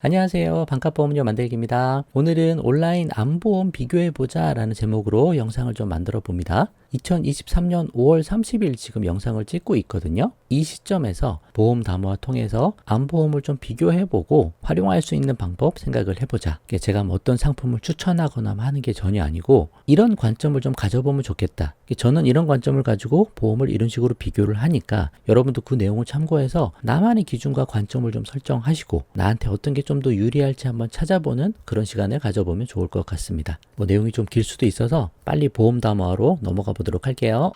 안녕하세요. 반값보험료 만들기입니다. 오늘은 온라인 암보험 비교해보자 라는 제목으로 영상을 좀 만들어 봅니다. 2023년 5월 30일 지금 영상을 찍고 있거든요. 이 시점에서 보험 담화 통해서 암보험을 좀 비교해보고 활용할 수 있는 방법 생각을 해보자. 제가 뭐 어떤 상품을 추천하거나 하는 게 전혀 아니고 이런 관점을 좀 가져보면 좋겠다. 저는 이런 관점을 가지고 보험을 이런 식으로 비교를 하니까 여러분도 그 내용을 참고해서 나만의 기준과 관점을 좀 설정하시고 나한테 어떤 게좀 더 유리할지 한번 찾아보는 그런 시간을 가져보면 좋을 것 같습니다. 뭐 내용이 좀 길 수도 있어서 빨리 보험 담화로 넘어가 보도록 할게요.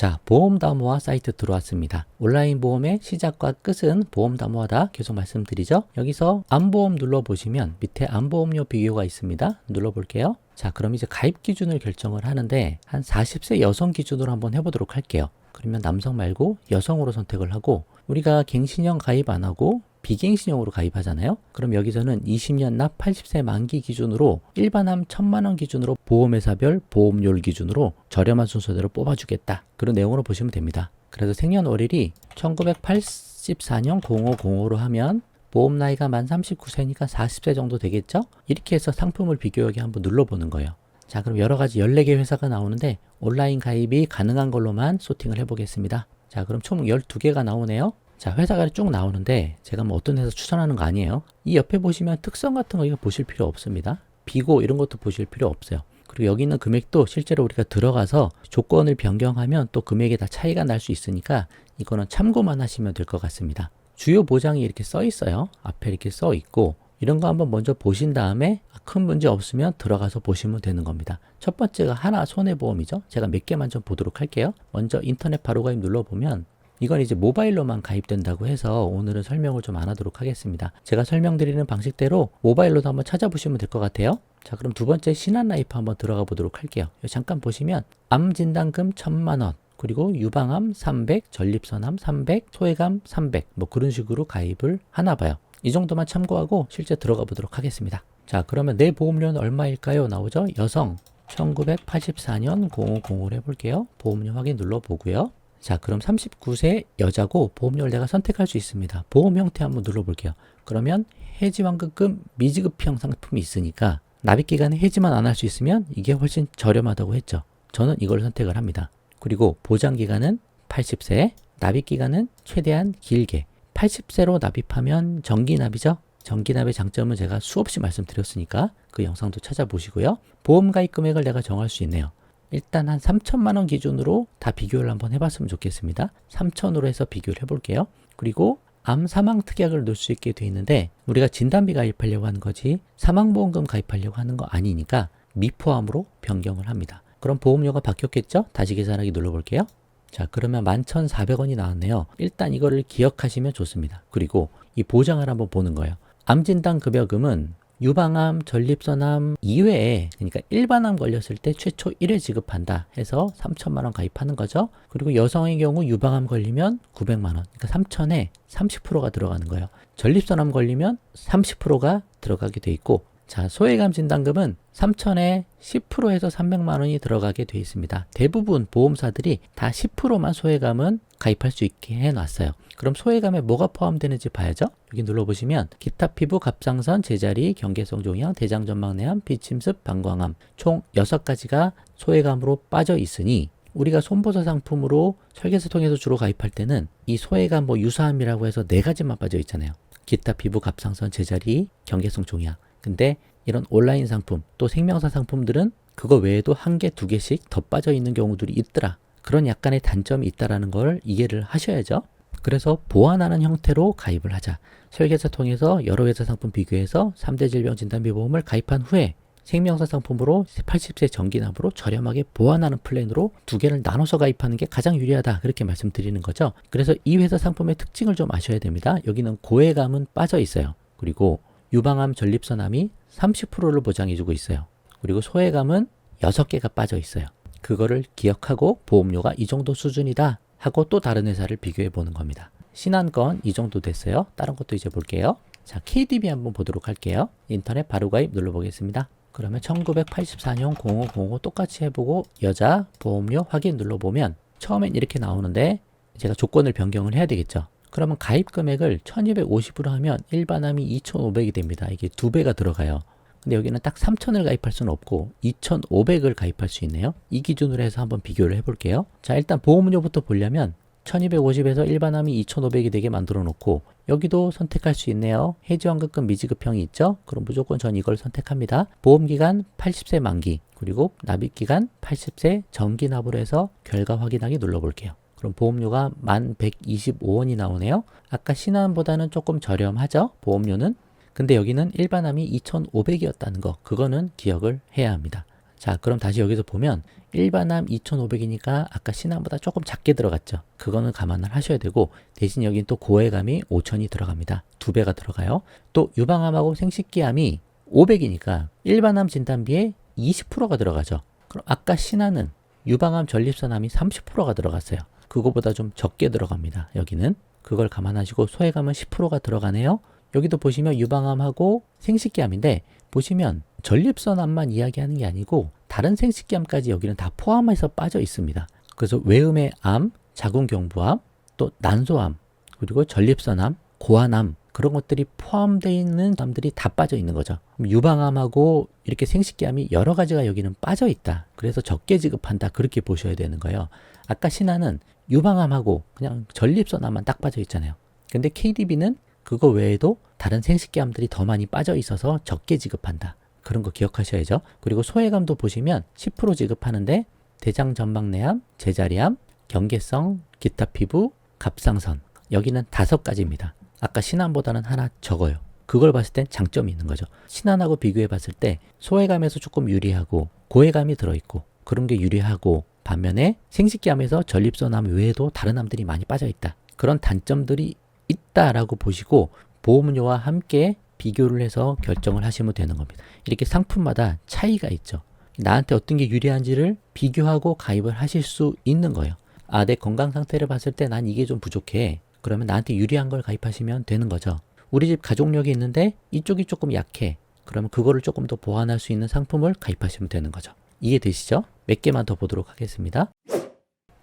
자, 보험 담화 사이트 들어왔습니다. 온라인 보험의 시작과 끝은 보험 담화다. 계속 말씀드리죠. 여기서 암보험 눌러보시면 밑에 암보험료 비교가 있습니다. 눌러볼게요. 자, 그럼 이제 가입 기준을 결정을 하는데 한 40세 여성 기준으로 한번 해보도록 할게요. 그러면 남성 말고 여성으로 선택을 하고 우리가 갱신형 가입 안 하고 비갱신형으로 가입하잖아요. 그럼 여기서는 20년 납 80세 만기 기준으로 일반암 1000만 원 기준으로 보험회사별 보험료를 기준으로 저렴한 순서대로 뽑아주겠다. 그런 내용으로 보시면 됩니다. 그래서 생년월일이 1984년 0505로 하면 보험 나이가 만 39세니까 40세 정도 되겠죠? 이렇게 해서 상품을 비교하기 한번 눌러보는 거예요. 자, 그럼 여러 가지 14개 회사가 나오는데 온라인 가입이 가능한 걸로만 소팅을 해보겠습니다. 자, 그럼 총 12개가 나오네요. 자, 회사가 쭉 나오는데 제가 뭐 어떤 회사 추천하는 거 아니에요. 이 옆에 보시면 특성 같은 거 이거 보실 필요 없습니다. 비고 이런 것도 보실 필요 없어요. 그리고 여기 있는 금액도 실제로 우리가 들어가서 조건을 변경하면 또 금액에 다 차이가 날 수 있으니까 이거는 참고만 하시면 될 것 같습니다. 주요 보장이 이렇게 써 있어요. 앞에 이렇게 써 있고 이런 거 한번 먼저 보신 다음에 큰 문제 없으면 들어가서 보시면 되는 겁니다. 첫 번째가 하나 손해보험이죠. 제가 몇 개만 좀 보도록 할게요. 먼저 인터넷 바로 가입 눌러보면 이건 이제 모바일로만 가입된다고 해서 오늘은 설명을 좀 안 하도록 하겠습니다. 제가 설명드리는 방식대로 모바일로도 한번 찾아보시면 될 것 같아요. 자, 그럼 두 번째 신한라이프 한번 들어가 보도록 할게요. 잠깐 보시면 암 진단금 1000만 원, 그리고 유방암 300, 전립선암 300, 소외감 300, 뭐 그런 식으로 가입을 하나 봐요. 이 정도만 참고하고 실제 들어가 보도록 하겠습니다. 자, 그러면 내 보험료는 얼마일까요? 나오죠? 여성 1984년 0505를 해볼게요. 보험료 확인 눌러보고요. 자, 그럼 39세 여자고 보험료를 내가 선택할 수 있습니다. 보험 형태 한번 눌러볼게요. 그러면 해지환급금 미지급형 상품이 있으니까 납입 기간에 해지만 안 할 수 있으면 이게 훨씬 저렴하다고 했죠. 저는 이걸 선택을 합니다. 그리고 보장 기간은 80세, 납입 기간은 최대한 길게 80세로 납입하면 정기 납이죠. 정기 납의 장점은 제가 수없이 말씀드렸으니까 그 영상도 찾아보시고요. 보험 가입 금액을 내가 정할 수 있네요. 일단 한 3천만 원 기준으로 다 비교를 한번 해봤으면 좋겠습니다. 3천으로 해서 비교를 해볼게요. 그리고 암 사망 특약을 넣을 수 있게 돼 있는데 우리가 진단비 가입하려고 하는 거지 사망보험금 가입하려고 하는 거 아니니까 미포함으로 변경을 합니다. 그럼 보험료가 바뀌었겠죠? 다시 계산하기 눌러볼게요. 자, 그러면 11,400원이 나왔네요. 일단 이거를 기억하시면 좋습니다. 그리고 이 보장을 한번 보는 거예요. 암진단 급여금은 유방암, 전립선암 이외에 그러니까 일반암 걸렸을 때 최초 1회 지급한다 해서 3천만 원 가입하는 거죠. 그리고 여성의 경우 유방암 걸리면 900만 원. 그러니까 3천에 30%가 들어가는 거예요. 전립선암 걸리면 30%가 들어가게 돼 있고 자, 소외감 진단금은 3천에 10%에서 300만 원이 들어가게 돼 있습니다. 대부분 보험사들이 다 10%만 소외감은 가입할 수 있게 해놨어요. 그럼 소외감에 뭐가 포함되는지 봐야죠. 여기 눌러보시면 기타 피부 갑상선 제자리 경계성 종양 대장 전망내암 비침습 방광암 총 6가지가 소외감으로 빠져 있으니 우리가 손보사 상품으로 설계사 통해서 주로 가입할 때는 이 소외감 뭐 유사암이라고 해서 네 가지만 빠져 있잖아요. 기타 피부 갑상선 제자리 경계성 종양 근데 이런 온라인 상품 또 생명사 상품들은 그거 외에도 한 개, 두 개씩 더 빠져 있는 경우들이 있더라. 그런 약간의 단점이 있다라는 걸 이해를 하셔야죠. 그래서 보완하는 형태로 가입을 하자. 설계사 통해서 여러 회사 상품 비교해서 3대 질병 진단비 보험을 가입한 후에 생명사 상품으로 80세 정기납으로 저렴하게 보완하는 플랜으로 두 개를 나눠서 가입하는 게 가장 유리하다. 그렇게 말씀드리는 거죠. 그래서 이 회사 상품의 특징을 좀 아셔야 됩니다. 여기는 고해감은 빠져 있어요. 그리고 유방암 전립선암이 30%를 보장해주고 있어요. 그리고 소외감은 6개가 빠져 있어요. 그거를 기억하고 보험료가 이 정도 수준이다 하고 또 다른 회사를 비교해 보는 겁니다. 신한건 이 정도 됐어요. 다른 것도 이제 볼게요. 자, KDB 한번 보도록 할게요. 인터넷 바로 가입 눌러보겠습니다. 그러면 1984년 0505 똑같이 해보고 여자 보험료 확인 눌러보면 처음엔 이렇게 나오는데 제가 조건을 변경을 해야 되겠죠. 그러면 가입 금액을 1250으로 하면 일반암이 2500이 됩니다. 이게 두 배가 들어가요. 근데 여기는 딱 3000을 가입할 수는 없고 2500을 가입할 수 있네요. 이 기준으로 해서 한번 비교를 해볼게요. 자 일단 보험료부터 보려면 1250에서 일반암이 2500이 되게 만들어 놓고 여기도 선택할 수 있네요. 해지환급금 미지급형이 있죠? 그럼 무조건 전 이걸 선택합니다. 보험기간 80세 만기 그리고 납입기간 80세 정기납으로 해서 결과 확인하기 눌러볼게요. 그럼 보험료가 1125원이 나오네요. 아까 신한보다는 조금 저렴하죠? 보험료는 근데 여기는 일반암이 2,500이었다는 거, 그거는 기억을 해야 합니다. 자, 그럼 다시 여기서 보면 일반암 2,500이니까 아까 신암보다 조금 작게 들어갔죠. 그거는 감안을 하셔야 되고 대신 여긴 또 고해감이 5,000이 들어갑니다. 두 배가 들어가요. 또 유방암하고 생식기암이 500이니까 일반암 진단비에 20%가 들어가죠. 그럼 아까 신암은 유방암 전립선암이 30%가 들어갔어요. 그거보다 좀 적게 들어갑니다. 여기는 그걸 감안하시고 소외감은 10%가 들어가네요. 여기도 보시면 유방암하고 생식기암인데 보시면 전립선암만 이야기하는 게 아니고 다른 생식기암까지 여기는 다 포함해서 빠져 있습니다. 그래서 외음의 암, 자궁경부암, 또 난소암, 그리고 전립선암, 고환암 그런 것들이 포함되어 있는 암들이 다 빠져 있는 거죠. 유방암하고 이렇게 생식기암이 여러 가지가 여기는 빠져 있다. 그래서 적게 지급한다. 그렇게 보셔야 되는 거예요. 아까 신화는 유방암하고 그냥 전립선암만 딱 빠져 있잖아요. 근데 KDB는 그거 외에도 다른 생식기암들이 더 많이 빠져 있어서 적게 지급한다. 그런 거 기억하셔야죠. 그리고 소외감도 보시면 10% 지급하는데 대장 전막내암, 제자리암, 경계성, 기타 피부, 갑상선 여기는 다섯 가지입니다. 아까 신안보다는 하나 적어요. 그걸 봤을 땐 장점이 있는 거죠. 신안하고 비교해 봤을 때 소외감에서 조금 유리하고 고해감이 들어있고 그런 게 유리하고 반면에 생식기암에서 전립선암 외에도 다른 암들이 많이 빠져 있다. 그런 단점들이 있다라고 보시고 보험료와 함께 비교를 해서 결정을 하시면 되는 겁니다. 이렇게 상품마다 차이가 있죠. 나한테 어떤 게 유리한지를 비교하고 가입을 하실 수 있는 거예요. 아, 내 건강 상태를 봤을 때 난 이게 좀 부족해. 그러면 나한테 유리한 걸 가입하시면 되는 거죠. 우리 집 가족력이 있는데 이쪽이 조금 약해. 그러면 그거를 조금 더 보완할 수 있는 상품을 가입하시면 되는 거죠. 이해되시죠? 몇 개만 더 보도록 하겠습니다.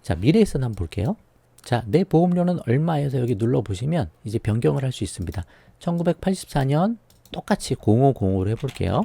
자, 미래에서 한번 볼게요. 자, 내 보험료는 얼마에서 여기 눌러보시면 이제 변경을 할 수 있습니다. 1984년 똑같이 0505로 해볼게요.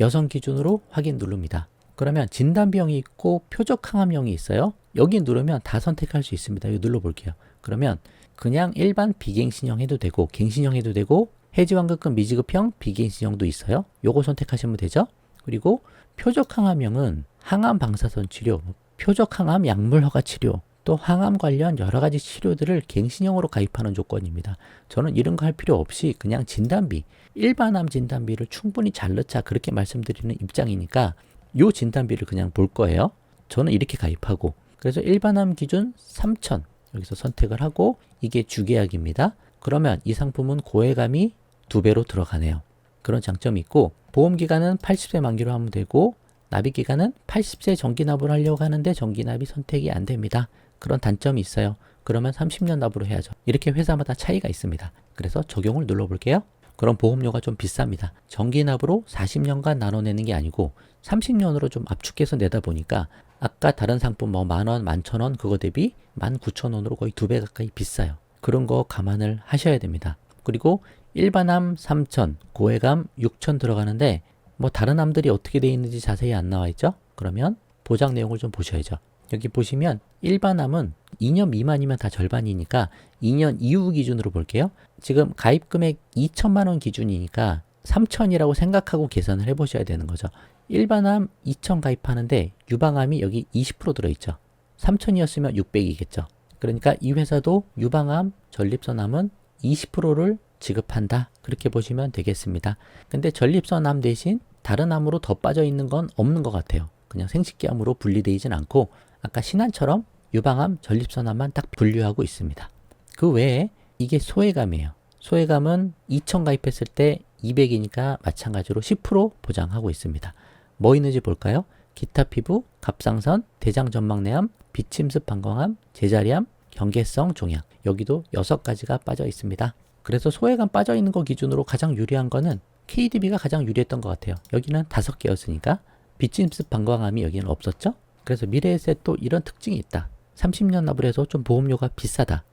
여성 기준으로 확인 누릅니다. 그러면 진단비용이 있고 표적 항암형이 있어요. 여기 누르면 다 선택할 수 있습니다. 여기 눌러볼게요. 그러면 그냥 일반 비갱신형 해도 되고 갱신형 해도 되고 해지환급금 미지급형 비갱신형도 있어요. 요거 선택하시면 되죠. 그리고 표적항암형은 항암 방사선 치료, 표적항암 약물 허가 치료, 또 항암 관련 여러 가지 치료들을 갱신형으로 가입하는 조건입니다. 저는 이런 거 할 필요 없이 그냥 진단비, 일반암 진단비를 충분히 잘 넣자 그렇게 말씀드리는 입장이니까 요 진단비를 그냥 볼 거예요. 저는 이렇게 가입하고 그래서 일반암 기준 3천 여기서 선택을 하고 이게 주계약입니다. 그러면 이 상품은 고해감이 두 배로 들어가네요. 그런 장점이 있고 보험 기간은 80세 만기로 하면 되고 납입 기간은 80세 정기납을 하려고 하는데 정기납이 선택이 안 됩니다. 그런 단점이 있어요. 그러면 30년 납으로 해야죠. 이렇게 회사마다 차이가 있습니다. 그래서 적용을 눌러 볼게요. 그럼 보험료가 좀 비쌉니다. 정기 납으로 40년간 나눠내는 게 아니고 30년으로 좀 압축해서 내다 보니까 아까 다른 상품 뭐 만원, 만천원 그거 대비 19,000원으로 거의 두 배 가까이 비싸요. 그런 거 감안을 하셔야 됩니다. 그리고 일반암 3천, 고해감 6천 들어가는데 뭐 다른 암들이 어떻게 돼 있는지 자세히 안 나와 있죠? 그러면 보장 내용을 좀 보셔야죠. 여기 보시면 일반암은 2년 미만이면 다 절반이니까 2년 이후 기준으로 볼게요. 지금 가입 금액 2천만 원 기준이니까 3천이라고 생각하고 계산을 해 보셔야 되는 거죠. 일반암 2천 가입하는데 유방암이 여기 20% 들어 있죠. 3천이었으면 600이겠죠. 그러니까 이 회사도 유방암, 전립선암은 20%를 지급한다. 그렇게 보시면 되겠습니다. 근데 전립선암 대신 다른 암으로 더 빠져 있는 건 없는 것 같아요. 그냥 생식기암으로 분리되어 있진 않고 아까 신안처럼 유방암, 전립선암만 딱 분류하고 있습니다. 그 외에 이게 소외감이에요. 소외감은 2천 가입했을 때 200이니까 마찬가지로 10% 보장하고 있습니다. 뭐 있는지 볼까요? 기타 피부, 갑상선, 대장 전막내암, 비침습 방광암, 제자리암, 경계성 종양. 여기도 6가지가 빠져 있습니다. 그래서 소외감 빠져 있는 거 기준으로 가장 유리한 거는 KDB가 가장 유리했던 것 같아요. 여기는 다섯 개였으니까 빚짐스 반광함이 여기는 없었죠. 그래서 미래에셋 또 이런 특징이 있다. 30년 납을 해서 좀 보험료가 비싸다.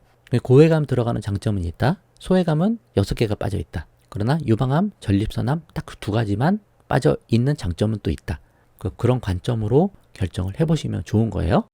고해감 들어가는 장점은 있다. 소해감은 6개가 빠져 있다. 그러나 유방암, 전립선암 딱그두 가지만 빠져 있는 장점은 또 있다. 그- 그런 관점으로 결정을 해보시면 좋은 거예요.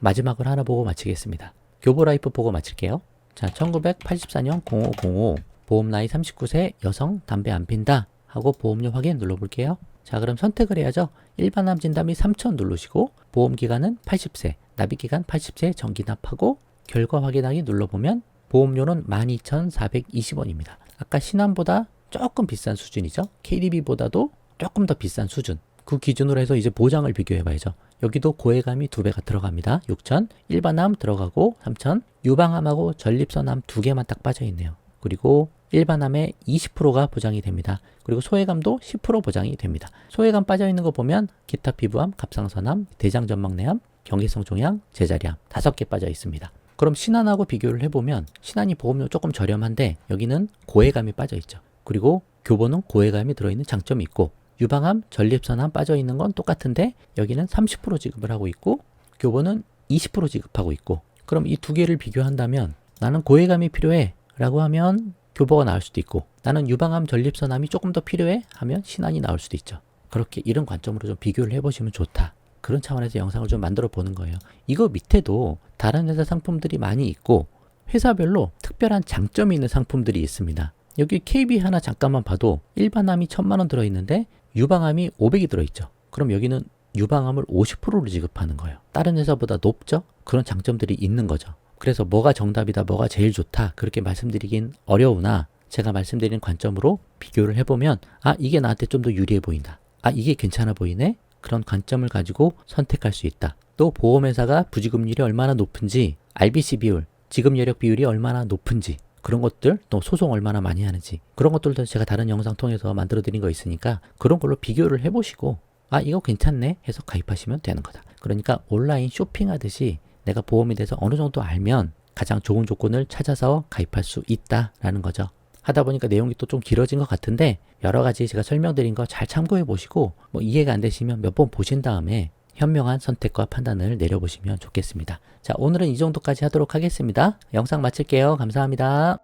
마지막으로 하나 보고 마치겠습니다. 교보라이프 보고 마칠게요. 자, 1984년 0505 보험 나이 39세 여성 담배 안 핀다 하고 보험료 확인 눌러볼게요. 자, 그럼 선택을 해야죠. 일반암 진단비 3,000 누르시고 보험 기간은 80세, 납입 기간 80세 정기납하고 결과 확인하기 눌러보면 보험료는 12,420원입니다. 아까 신한보다 조금 비싼 수준이죠. KDB보다도 조금 더 비싼 수준. 그 기준으로 해서 이제 보장을 비교해 봐야죠. 여기도 고해감이 두 배가 들어갑니다. 6천, 일반암 들어가고 3천, 유방암하고 전립선암 두 개만 딱 빠져 있네요. 그리고 일반암의 20%가 보장이 됩니다. 그리고 소해감도 10% 보장이 됩니다. 소해감 빠져 있는 거 보면 기타 피부암, 갑상선암, 대장전막내암, 경계성 종양, 제자리암 다섯 개 빠져 있습니다. 그럼 신안하고 비교를 해보면 신안이 보험료 조금 저렴한데 여기는 고해감이 빠져 있죠. 그리고 교보는 고해감이 들어있는 장점이 있고 유방암, 전립선암 빠져 있는 건 똑같은데 여기는 30% 지급을 하고 있고 교보는 20% 지급하고 있고 그럼 이 두 개를 비교한다면 나는 고해감이 필요해 라고 하면 교보가 나올 수도 있고 나는 유방암, 전립선암이 조금 더 필요해 하면 신안이 나올 수도 있죠. 그렇게 이런 관점으로 좀 비교를 해보시면 좋다. 그런 차원에서 영상을 좀 만들어 보는 거예요. 이거 밑에도 다른 회사 상품들이 많이 있고 회사별로 특별한 장점이 있는 상품들이 있습니다. 여기 KB 하나 잠깐만 봐도 일반암이 1000만 원 들어있는데 유방암이 500이 들어있죠. 그럼 여기는 유방암을 50%로 지급하는 거예요. 다른 회사보다 높죠? 그런 장점들이 있는 거죠. 그래서 뭐가 정답이다, 뭐가 제일 좋다, 그렇게 말씀드리긴 어려우나 제가 말씀드린 관점으로 비교를 해보면 아, 이게 나한테 좀 더 유리해 보인다. 아, 이게 괜찮아 보이네? 그런 관점을 가지고 선택할 수 있다. 또 보험회사가 부지급률이 얼마나 높은지, RBC 비율, 지급 여력 비율이 얼마나 높은지, 그런 것들, 또 소송 얼마나 많이 하는지, 그런 것들도 제가 다른 영상 통해서 만들어 드린 거 있으니까 그런 걸로 비교를 해보시고, 아, 이거 괜찮네 해서 가입하시면 되는 거다. 그러니까 온라인 쇼핑하듯이 내가 보험에 대해서 어느 정도 알면 가장 좋은 조건을 찾아서 가입할 수 있다라는 거죠. 하다 보니까 내용이 또 좀 길어진 것 같은데 여러 가지 제가 설명드린 거 잘 참고해 보시고 뭐 이해가 안 되시면 몇 번 보신 다음에 현명한 선택과 판단을 내려보시면 좋겠습니다. 자, 오늘은 이 정도까지 하도록 하겠습니다. 영상 마칠게요. 감사합니다.